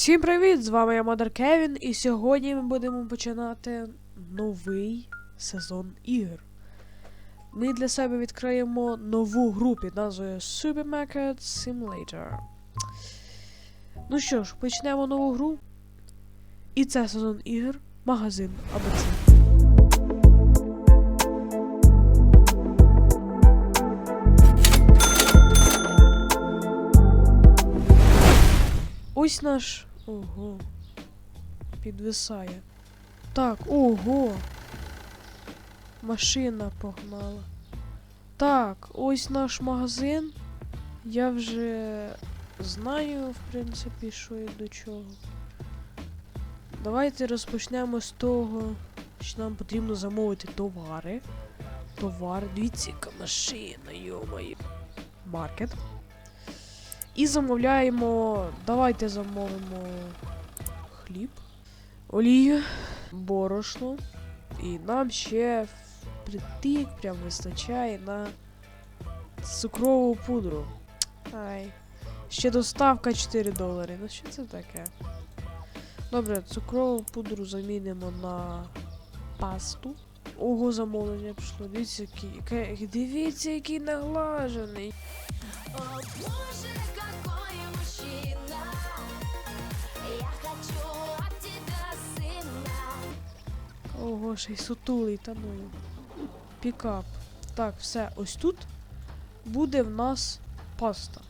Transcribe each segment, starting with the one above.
Всім привіт! З вами я Модер Кевін, і сьогодні ми будемо починати новий сезон ігор. Ми для себе відкриємо нову гру під назвою Supermarket Simulator. Ну що ж, почнемо нову гру. І це сезон ігор, магазин АБЦ. Ось наш. Ого. Підвисає. Так, ого. Машина погнала. Так, ось наш магазин. Я вже знаю, в принципі, що і до чого. Давайте розпочнемо з того, що нам потрібно замовити товари. Товар, дивіться, яка машина, йомаю. Маркет. І замовляємо. Давайте замовимо хліб, олію, борошно. І нам ще притик прям вистачає на цукрову пудру. Ай. Ще доставка 4 долари. Ну що це таке? Добре, цукрову пудру замінимо на пасту. Ого, замовлення пішло. Дивіться, який, дивіться, який наглажений. О боже, какой мужчина Я хочу от тебя сына Ого, ще й сутулий, та ну. Пікап. Так, все, ось тут буде в нас паста.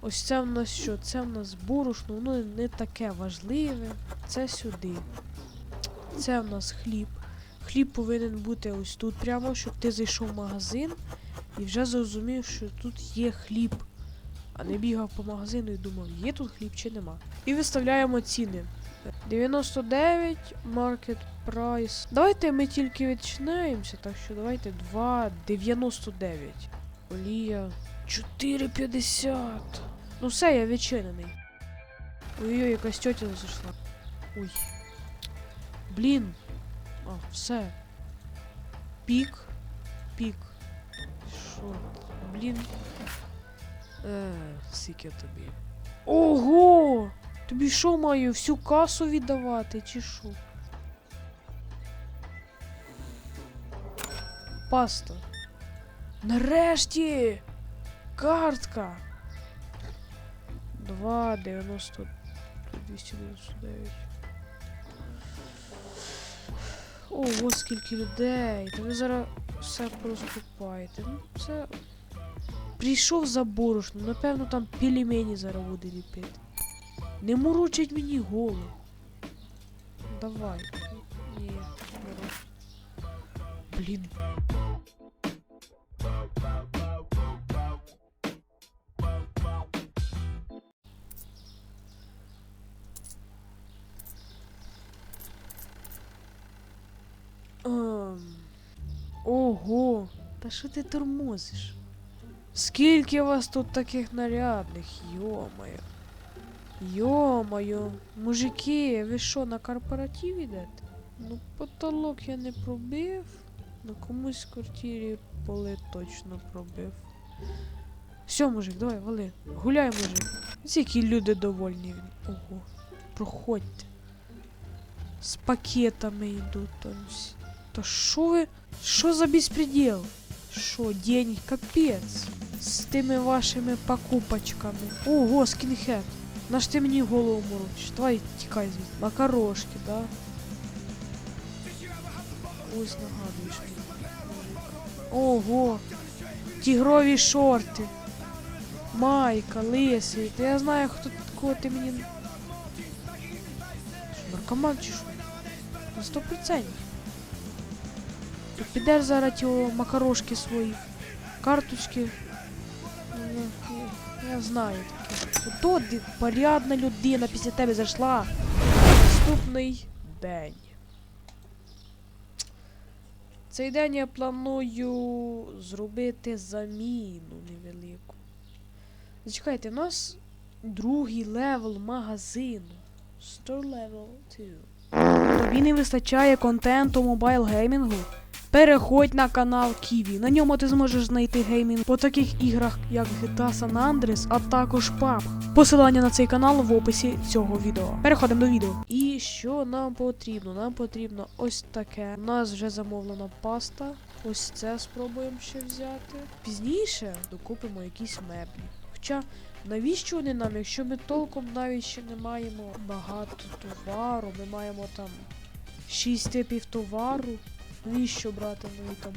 Ось це в нас що? Це в нас борошно, воно не таке важливе. Це сюди. Це в нас хліб. Хліб повинен бути ось тут прямо, щоб ти зайшов в магазин і вже зрозумів, що тут є хліб. А не бігав по магазину і думав, є тут хліб чи нема. І виставляємо ціни. 99 market price. Давайте ми тільки відчинаємося, так що давайте 2,99. Олія 4,50. Ну все, я відчинений. Ой-ой, якась тетя зайшла. Ой. Блін. А, все. Пік. Пік. Що? Блін. Е, скільки тобі. Ого! Тобі що маю всю касу віддавати, чи що? Паста. Нарешті! Картка! 2, 90, 299. Ого, скільки людей! Та ви зараз все порозкупаєте. Ну, це. Прийшов за борошно, напевно, там пельмені зараз буде ліпити. Не морочить мені голову. Давай. Ні, беру. Блін. Ого, та що ти тормозиш? Скільки вас тут таких нарядних, йомаю. Йомаю, мужики, ви що, на корпоратив йдете? Ну, потолок я не пробив. На комусь в квартирі поли точно пробив. Все, мужик, давай, вали. Гуляй, мужик. Ці які люди довольні. Ого. Проходьте. З пакетами йдуть там всі. Та що ви? Що за безпреділ? Що, день капець? З тими вашими покупочками. Ого, скінхед. Наш ти мені голову морочиш. Давай тікай звідси. Макарошки, да? Ось нагадуєш. Ого! Тігрові шорти. Майка, лисий. Та я знаю, хто кого ти мені. Що, наркоман чи що? На сто процентів. Підеш зараз ті макарошки свої, карточки. Ну, Я, я знаю. Ото порядна людина після тебе зайшла. Наступний день. Цей день я планую зробити заміну невелику. Зачекайте, у нас другий левел магазину. Store level 2. Тобі не вистачає контенту мобайл геймінгу? Переходь на канал Kiwi. На ньому ти зможеш знайти геймінг по таких іграх, як GTA San Andreas, а також PUBG. Посилання на цей канал в описі цього відео. Переходимо до відео. І що нам потрібно? Нам потрібно ось таке. У нас вже замовлена паста. Ось це спробуємо ще взяти. Пізніше докупимо якісь меблі. Хоча навіщо вони нам, якщо ми толком навіть ще не маємо багато товару, ми маємо там 6 типів товару. Навіщо брати нові там?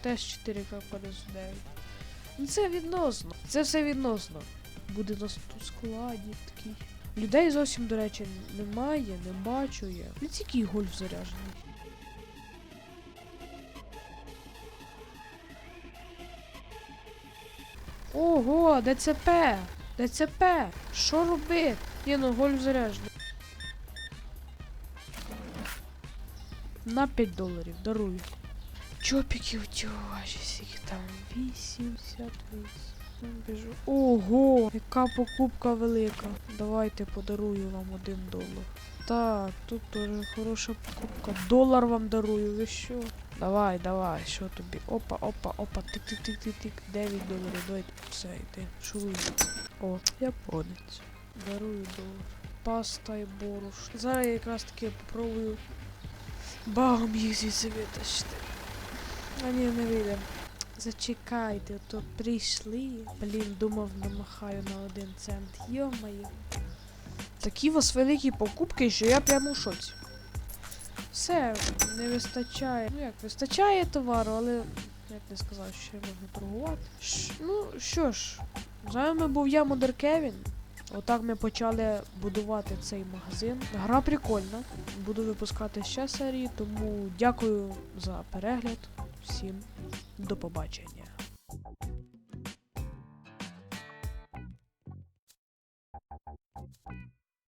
Теж 4К59. Ну це відносно. Це все відносно. Буде на складі такий. Людей зовсім, до речі, немає, не бачу я. Не тільки гольф заряджений. Ого, ДЦП! ДЦП! Що робити? Ні, ну гольф заряджений. На 5 доларів, дарую. Чопіків тьоші, скільки там 88. Біжу. Ого, яка покупка велика. Давайте подарую вам один долар. Так, тут теж хороша покупка. Долар вам дарую, ви що? Давай, давай, що тобі? Опа, опа, опа, тик-тик-тик-тик-тик. 9 доларів, давайте все, йди. Шуруй. О, японець. Дарую долар. Паста і боруш. Зараз я якраз таки попробую багом їх звідси витащити. А ні, не вийде. Зачекайте, то прийшли. Блін, думав, намахаю на один цент. Йо-моє. Такі у вас великі покупки, що я прямо у шоці. Все, не вистачає. Ну як, вистачає товару, але як не сказав, що можна торгувати. Ш- ну що ж, з вами був я, Модер Кевін. Отак ми почали будувати цей магазин. Гра прикольна. Буду випускати ще серії, тому дякую за перегляд. Всім до побачення.